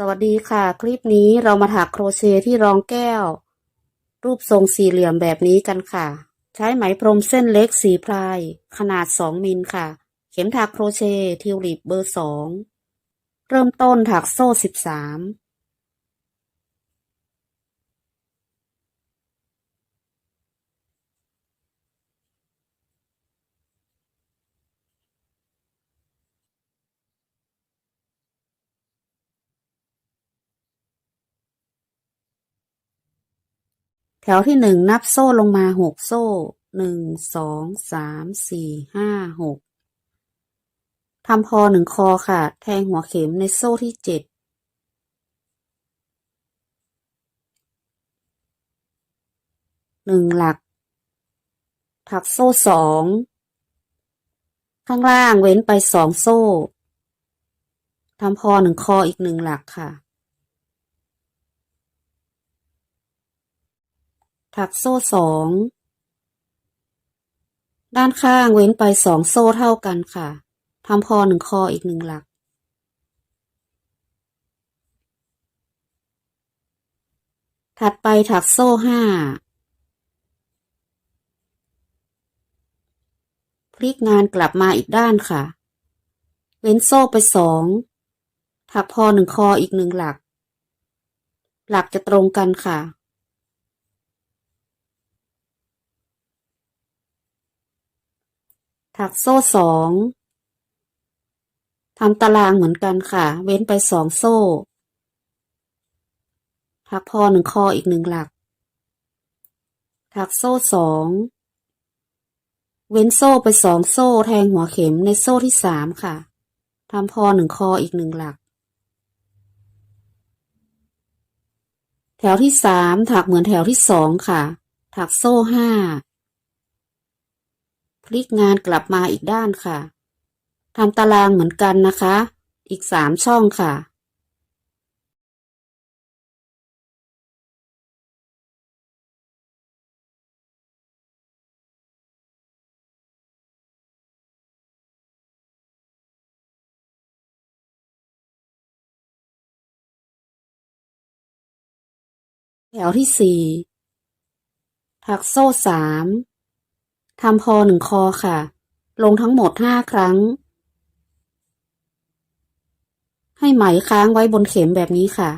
สวัสดีค่ะ คลิปนี้เรามาถักโครเชต์ที่รองแก้ว รูปทรงสี่เหลี่ยมแบบนี้กันค่ะ ใช้ไหมพรมเส้นเล็กสีพลาย ขนาด 2 มิลค่ะ เข็มถักโครเชต์ทิวลิปเบอร์ 2 เริ่มต้นถักโซ่ 13 แถวที่หนึ่งนับโซ่ลงมาหกโซ่หนึ่งสองสามสี่ห้าหกทำพอหนึ่งคอค่ะ แทงหัวเข็มในโซ่ที่เจ็ดหนึ่งหลัก ถักโซ่สอง ข้างล่างเว้นไปสองโซ่ ทำพอหนึ่งคออีกหนึ่งหลักค่ะ ถักโซ่สอง ด้านข้างเว้นไปสองโซ่เท่ากันค่ะทำพอหนึ่งคออีกหนึ่งหลัก ถัดไปถักโซ่ห้า พลิกงานกลับมาอีกด้านค่ะ เว้นโซ่ไปสอง ถักพอหนึ่งคออีกหนึ่งหลัก หลักจะตรงกันค่ะ ถักโซ่สองทำตารางเหมือนกันค่ะ เว้นไปสองโซ่ ถักพอหนึ่งคออีกหนึ่งหลัก ถักโซ่สอง เว้นโซ่ไปสองโซ่แทงหัวเข็มในโซ่ที่สามค่ะ ทำพอหนึ่งคออีกหนึ่งหลัก แถวที่สามถักเหมือนแถวที่สองค่ะ ถักโซ่ห้า พลิกงานกลับมาอีกด้านค่ะทำตารางเหมือนกันนะคะ อีกสามช่องค่ะ แถวที่สี่ถักโซ่สาม ทำพอหนึ่งคอค่ะ ลงทั้งหมดห้าครั้ง ให้ไหมค้างไว้บนเข็มแบบนี้ค่ะ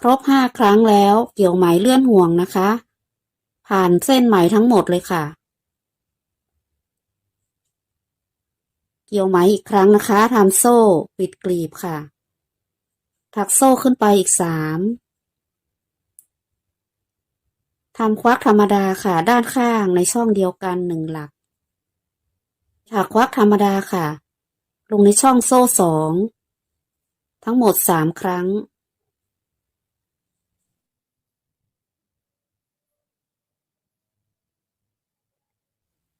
ครบห้าครั้งแล้วเกี่ยวไหมเลื่อนห่วงนะคะ ผ่านเส้นไหมทั้งหมดเลยค่ะ เกี่ยวไหมอีกครั้งนะคะทำโซ่ปิดกลีบค่ะ ถักโซ่ขึ้นไปอีกสามทำควักธรรมดาค่ะ ด้านข้างในช่องเดียวกันหนึ่งหลัก ถักควักธรรมดาค่ะ ลงในช่องโซ่สองทั้งหมดสามครั้ง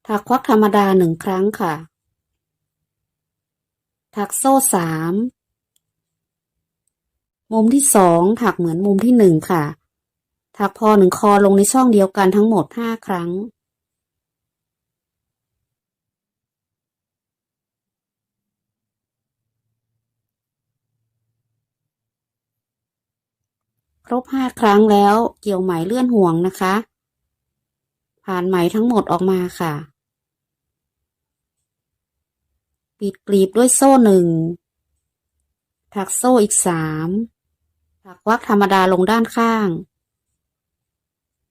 ถักควักธรรมดาหนึ่งครั้งค่ะ ถักโซ่สามมุมที่สองถักเหมือนมุมที่หนึ่งค่ะ ถักพอหนึ่งคอลงในช่องเดียวกันทั้งหมดห้าครั้ง ครบห้าครั้งแล้วเกี่ยวไหมเลื่อนห่วงนะคะ ผ่านไหมทั้งหมดออกมาค่ะ ปิดกลีบด้วยโซ่หนึ่ง ถักโซ่อีกสามถักวักธรรมดาลงด้านข้าง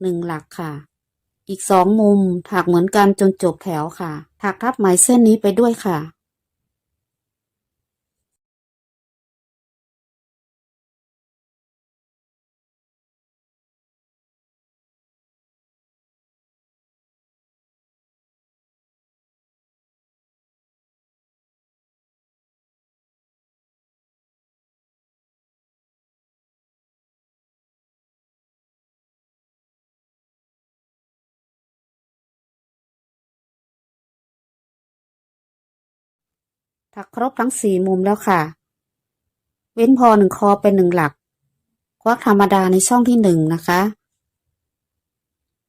หนึ่งหลักค่ะ อีกสองมุมถักเหมือนกันจนจบแถวค่ะ ถักทับไหมเส้นนี้ไปด้วยค่ะ ถักครบทั้งสี่มุมแล้วค่ะ เว้นพอหนึ่งคอเป็นหนึ่งหลัก ควักธรรมดาในช่องที่หนึ่งนะคะ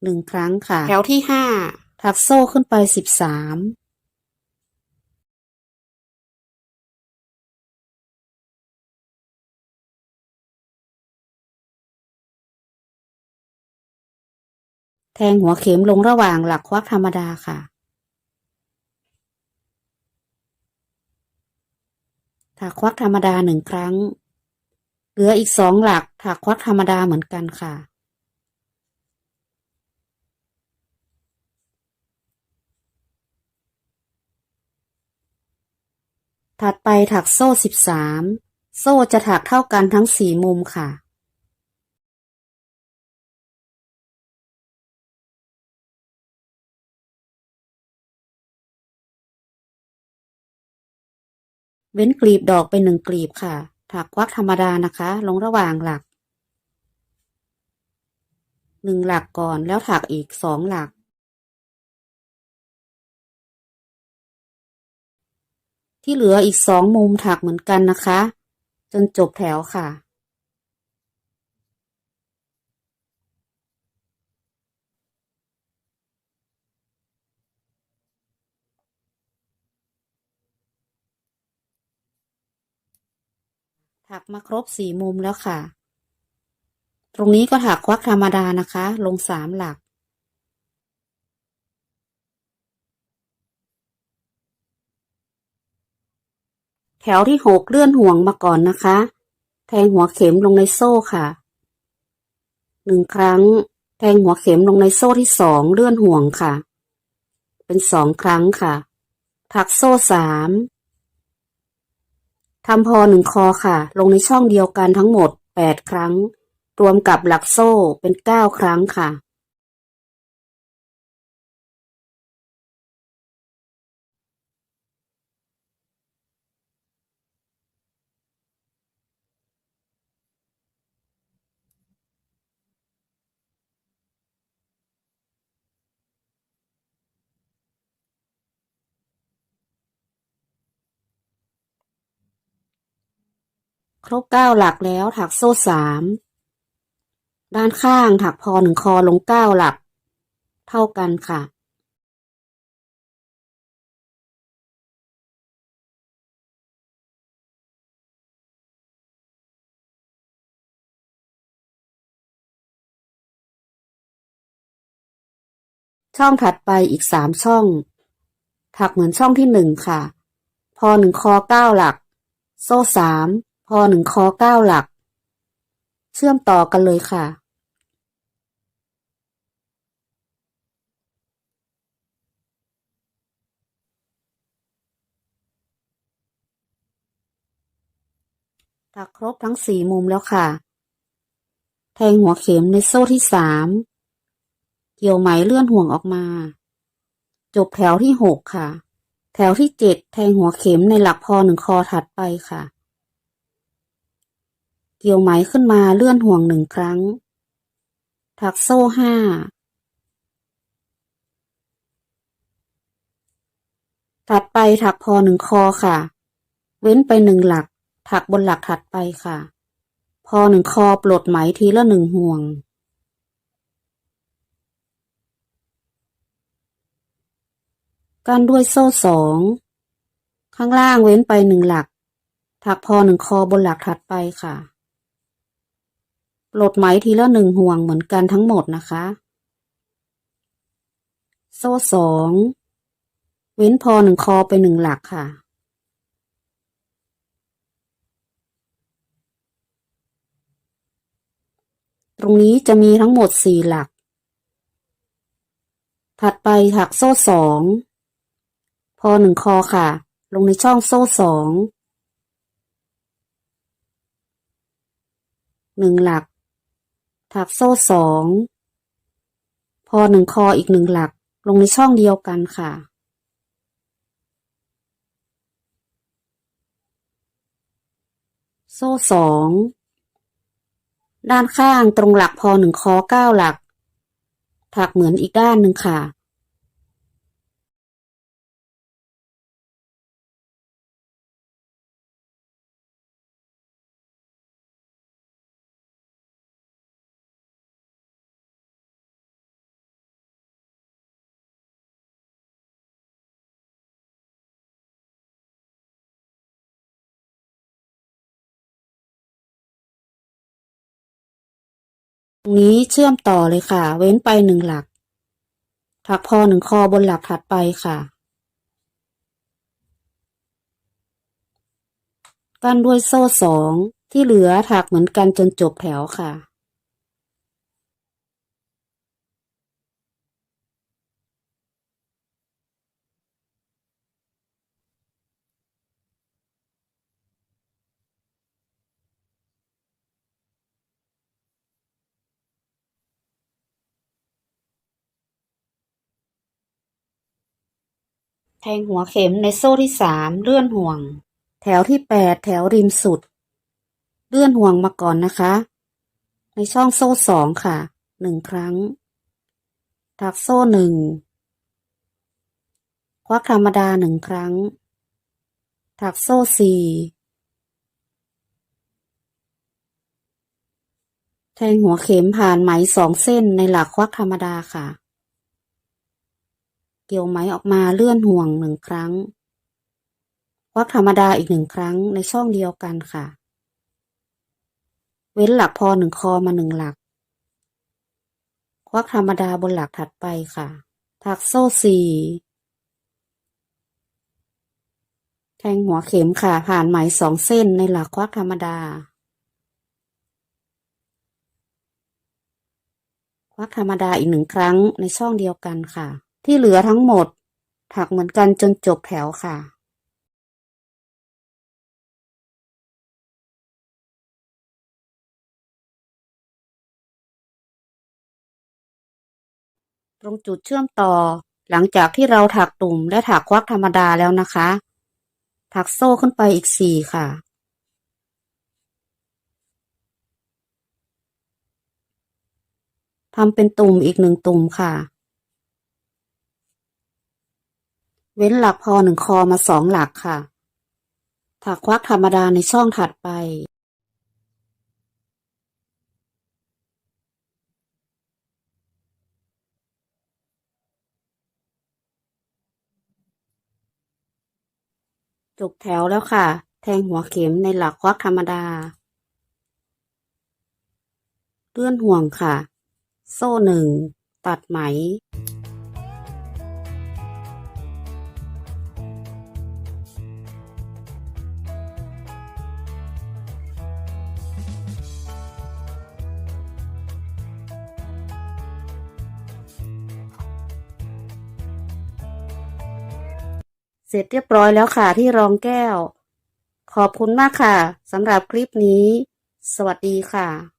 หนึ่งครั้งค่ะ แถวที่ห้าถักโซ่ขึ้นไปสิบสามแทงหัวเข็มลงระหว่างหลักควักธรรมดาค่ะ ถักควักธรรมดาหนึ่งครั้ง เหลืออีกสองหลักถักควักธรรมดาเหมือนกันค่ะ ถัดไปถักโซ่สิบสามโซ่จะถักเท่ากันทั้งสี่มุมค่ะ เว้นกลีบดอกไปหนึ่งกลีบค่ะ ถักควักธรรมดานะคะ ลงระหว่างหลักหนึ่งหลักก่อนแล้วถักอีกสองหลัก ที่เหลืออีกสองมุมถักเหมือนกันนะคะ จนจบแถวค่ะ ถักมาครบสี่มุมแล้วค่ะ ตรงนี้ก็ถักควักธรรมดานะคะ ลงสามหลัก แถวที่หกเลื่อนห่วงมาก่อนนะคะ แทงหัวเข็มลงในโซ่ค่ะหนึ่งครั้ง แทงหัวเข็มลงในโซ่ที่สองเลื่อนห่วงค่ะ เป็นสองครั้งค่ะ ถักโซ่สาม ทำพอหนึ่งคอค่ะ ลงในช่องเดียวกันทั้งหมดแปดครั้ง รวมกับหลักโซ่เป็นเก้าครั้งค่ะ ครบเก้าหลักแล้วถักโซ่สามด้านข้างถักพอหนึ่งคอลงเก้าหลัก เท่ากันค่ะ ช่องถัดไปอีกสามช่อง ถักเหมือนช่องที่หนึ่งค่ะ พอหนึ่งคอเก้าหลัก โซ่สาม พอหนึ่งคอเก้าหลัก เชื่อมต่อกันเลยค่ะ ถักครบทั้งสี่มุมแล้วค่ะ แทงหัวเข็มในโซ่ที่สาม เกี่ยวไหมเลื่อนห่วงออกมา จบแถวที่หกค่ะ แถวที่เจ็ดแทงหัวเข็มในหลักพอหนึ่งคอถัดไปค่ะ เกี่ยวไหมขึ้นมาเลื่อนห่วงหนึ่งครั้ง ถักโซ่ห้า ถัดไปถักพอหนึ่งคอค่ะ เว้นไปหนึ่งหลัก ถักบนหลักถัดไปค่ะ พอหนึ่งคอปลดไหมทีละหนึ่งห่วง กันด้วยโซ่สอง ข้างล่างเว้นไปหนึ่งหลัก ถักพอหนึ่งคอบนหลักถัดไปค่ะ ปลดไหมทีละหนึ่งห่วงเหมือนกันทั้งหมดนะคะ โซ่สองเว้นพอหนึ่งคอไปหนึ่งหลักค่ะ ตรงนี้จะมีทั้งหมดสี่หลัก ถัดไปถักโซ่สองพอหนึ่งคอค่ะ ลงในช่องโซ่สองหนึ่งหลัก ถักโซ่สอง พอหนึ่งคออีกหนึ่งหลัก ลงในช่องเดียวกันค่ะ โซ่สอง ด้านข้างตรงหลักพอหนึ่งคอเก้าหลัก ถักเหมือนอีกด้านหนึ่งค่ะ ตรงนี้เชื่อมต่อเลยค่ะ เว้นไปหนึ่งหลัก ถักพอหนึ่งคอบนหลักถัดไปค่ะ กั้นด้วยโซ่สองที่เหลือถักเหมือนกันจนจบแถวค่ะ แทงหัวเข็มในโซ่ที่สามเลื่อนห่วง แถวที่แปดแถวริมสุด เลื่อนห่วงมาก่อนนะคะ ในช่องโซ่สองค่ะหนึ่งครั้ง ถักโซ่หนึ่งควักธรรมดาหนึ่งครั้ง ถักโซ่สี่แทงหัวเข็มผ่านไหมสองเส้นในหลักควักธรรมดาค่ะ เกี่ยวไหมออกมาเลื่อนห่วงหนึ่งครั้งควักธรรมดาอีกหนึ่งครั้งในช่องเดียวกันค่ะ เว้นหลักพอหนึ่งคอมาหนึ่งหลักควักธรรมดาบนหลักถัดไปค่ะ ถักโซ่สี่แทงหัวเข็มค่ะ ผ่านไหมสองเส้นในหลักควักธรรมดาควักธรรมดาอีกหนึ่งครั้งในช่องเดียวกันค่ะ ที่เหลือทั้งหมด ถักเหมือนกันจนจบแถวค่ะตรงจุดเชื่อมต่อหลังจากที่เราถักตุ่มและถักควักธรรมดาแล้วนะคะ ถักโซ่ขึ้นไปอีกสี่ค่ะ ทำเป็นตุ่มอีกหนึ่งตุ่มค่ะ เว้นหลักพอหนึ่งคอมาสองหลักค่ะ ถักควักธรรมดาในช่องถัดไป จบแถวแล้วค่ะ แทงหัวเข็มในหลักควักธรรมดา เลื่อนห่วงค่ะ โซ่หนึ่ง ตัดไหม เสร็จเรียบร้อยแล้วค่ะที่รองแก้ว ขอบคุณมากค่ะสำหรับคลิปนี้ สวัสดีค่ะ